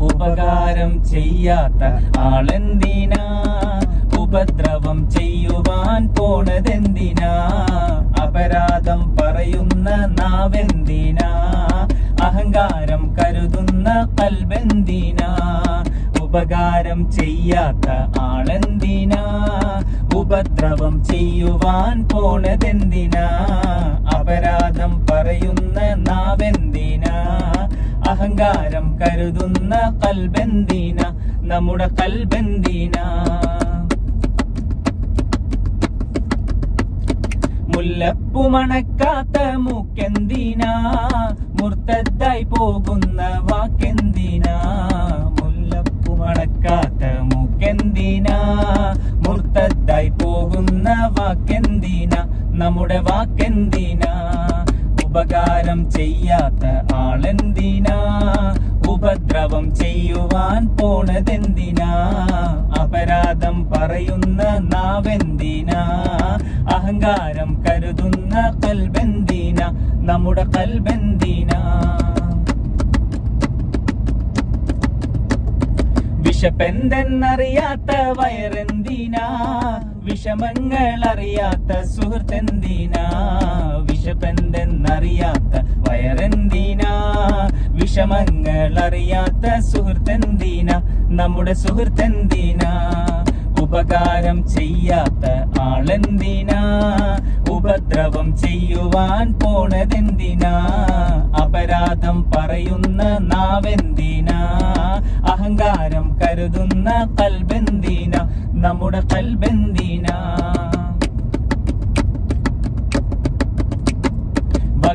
ഉപകാരം ചെയ്യാത്ത ആളെന്തിനാ? ഉപദ്രവം ചെയ്യുവാൻ പോണതെന്തിനാ? അപരാധം പറയുന്ന നാവെന്തിനാ? അഹങ്കാരം കരുതുന്ന കൽബെന്തിനാ ഉപകാരം ചെയ്യാത്ത ആളെന്തിനാ? ഉപദ്രവം ചെയ്യുവാൻ പോണതെന്തിനാ? അഹങ്കാരം കരുതുന്ന കൽബന്ദീന നമ്മുടെ കൽബന്ദീന മുല്ലപ്പു മണക്കാത്ത മൂക്കെന്തിനാ? മുർത്തദ്ദായി പോകുന്ന ഉപകാരം ചെയ്യാത്ത ആളെന്തിനാ? ഉപദ്രവം ചെയ്യുവാൻ പോണതെന്തിനാ? അപരാധം പറയുന്ന നാവെന്തിനാ? അഹങ്കാരം കരുതുന്ന കൽബെന്തിന? നമ്മുടെ കൽബെന്തിന? വിഷപ്പെന്തെന്നറിയാത്ത വയറെന്തിനാ? വിഷമങ്ങൾ അറിയാത്ത സുഹൃത്തെന്തിനാ? വിഷമങ്ങൾ അറിയാത്ത സുഹൃത്തെന്തിനാ? നമ്മുടെ സുഹൃത്തെന്തിനാ? ഉപകാരം ചെയ്യാത്ത ആളെന്തിനാ? ഉപദ്രവം ചെയ്യുവാൻ പോണതെന്തിനാ? അപരാധം പറയുന്ന നാവെന്തിനാ? അഹങ്കാരം കരുതുന്ന കൽബെന്തിന? നമ്മുടെ കൽബെന്തിന?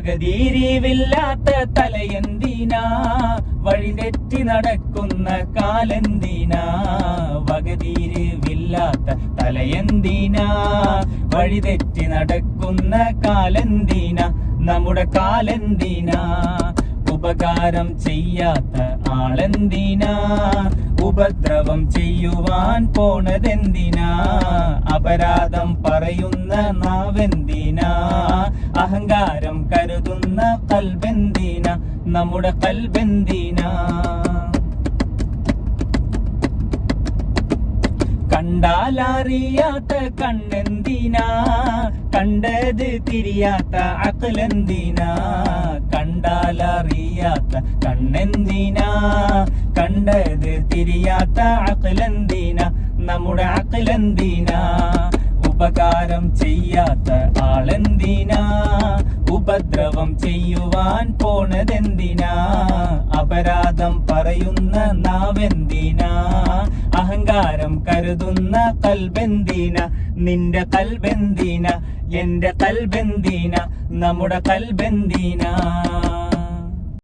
വകതീരിവില്ലാത്ത തലയെന്തിനാ? വഴിതെറ്റി നടക്കുന്ന കാലെന്തിനാ? വകതീരിവില്ലാത്ത തലയെന്തിനാ? വഴിതെറ്റി നടക്കുന്ന കാലെന്തിനാ? നമ്മുടെ കാലെന്തിനാ? ഉപകാരം ചെയ്യാത്ത ആളെന്തിനാ? ഉപദ്രവം ചെയ്യുവാൻ പോണതെന്തിനാ? അപരാധം പറയുന്ന നാവെന്തിനാ? അഹങ്കാരം കരുതുന്ന കൽബെന്തിന? നമ്മുടെ കൽബെന്തിന? കണ്ടാലറിയാത്ത കണ്ണെന്തിനാ? കണ്ടത് തിരിയാത്ത അക്കലെന്തിനാ കണ്ടാലറിയാത്ത കണ്ണെന്തിനാ? കണ്ടത് തിരിയാത്ത അകലെന്തിന? നമ്മുടെ അക്കലെന്തിനാ ഉപകാരം ചെയ്യാത്ത ആളെന്തിനാ? ഉപദ്രവം ചെയ്യുവാൻ പോണതെന്തിനാ? അപരാധം പറയുന്ന നാവെന്തിനാ? അഹങ്കാരം കരുതുന്ന കൽബെന്തിന നിന്റെ കൽബെന്തിന എന്റെ കൽബെന്തിന നമ്മുടെ കൽബെന്തിന